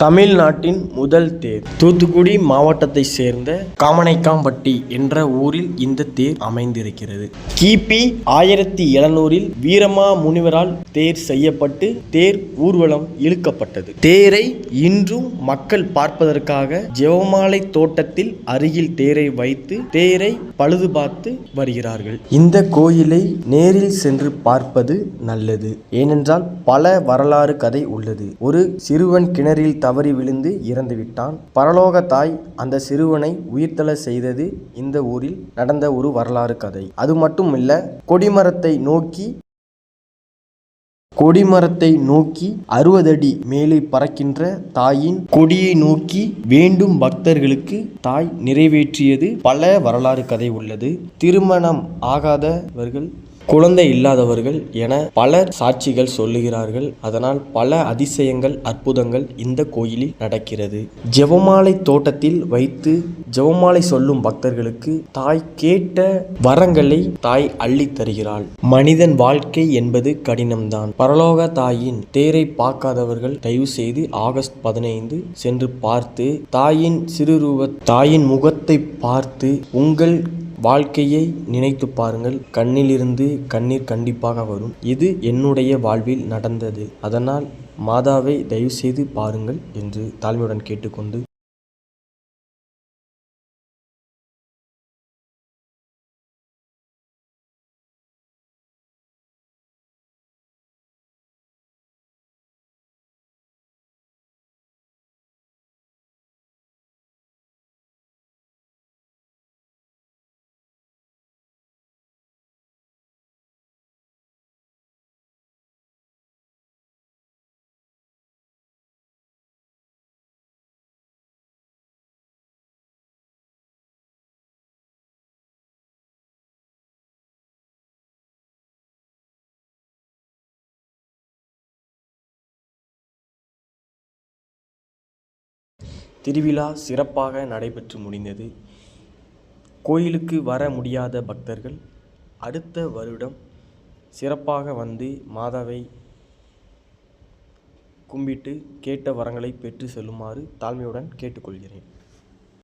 தமிழ்நாட்டின் முதல் தேர் தூத்துக்குடி மாவட்டத்தை சேர்ந்த காமனைக்காம்பட்டி என்ற ஊரில் இந்த தேர் அமைந்திருக்கிறது. கிபி ஆயிரத்தி எழுநூறில் வீரமா முனிவரால் தேர் செய்யப்பட்டு தேர் ஊர்வலம் இழுக்கப்பட்டது. தேரை இன்றும் மக்கள் பார்ப்பதற்காக ஜெவமாலை தோட்டத்தில் அருகில் தேரை வைத்து தேரை பழுது பார்த்து வருகிறார்கள். இந்த கோயிலை நேரில் சென்று பார்ப்பது நல்லது. ஏனென்றால் பல வரலாறு கதை உள்ளது. ஒரு சிறுவன் கிணறில் தவறி விழுந்து இறந்துவிட்டான். பரலோக தாய் அந்த சிறுவனை உயிர்த்தெழ செய்தது இந்த ஊரில் நடந்த ஒரு வரலாறு கதை. அது மட்டும் இல்ல கொடிமரத்தை நோக்கி கொடிமரத்தை நோக்கி அறுபதடி மேலே பறக்கின்ற தாயின் கொடியை நோக்கி வேண்டும் பக்தர்களுக்கு தாய் நிறைவேற்றியது பல வரலாறு கதை உள்ளது. திருமணம் ஆகாதவர்கள் குழந்தை இல்லாதவர்கள் என பலர் சாட்சிகள் சொல்லுகிறார்கள். அதனால் பல அதிசயங்கள் அற்புதங்கள் இந்த கோயிலில் நடக்கிறது. ஜெவமாலை தோட்டத்தில் வைத்து ஜெவமாலை சொல்லும் பக்தர்களுக்கு தாய் கேட்ட வரங்களை தாய் அள்ளித் தருகிறாள். மனிதன் வாழ்க்கை என்பது கடினம்தான். பரலோக தாயின் தேரை பார்க்காதவர்கள் தயவு செய்து ஆகஸ்ட் பதினைந்து சென்று பார்த்து தாயின் சிறுரூப தாயின் முகத்தை பார்த்து உங்கள் வாழ்க்கையை நினைத்து பாருங்கள். கண்ணிலிருந்து கண்ணீர் கண்டிப்பாக வரும். இது என்னுடைய வாழ்வில் நடந்தது. அதனால் மாதாவை தயவுசெய்து பாருங்கள் என்று தாழ்மையுடன் கேட்டுக்கொண்டு திருவிழா சிறப்பாக நடைபெற்று முடிந்தது. கோயிலுக்கு வர முடியாத பக்தர்கள் அடுத்த வருடம் சிறப்பாக வந்து மாதாவை கும்பிட்டு கேட்ட வரங்களை பெற்று செல்லுமாறு தாழ்மையுடன் கேட்டுக்கொள்கிறேன்.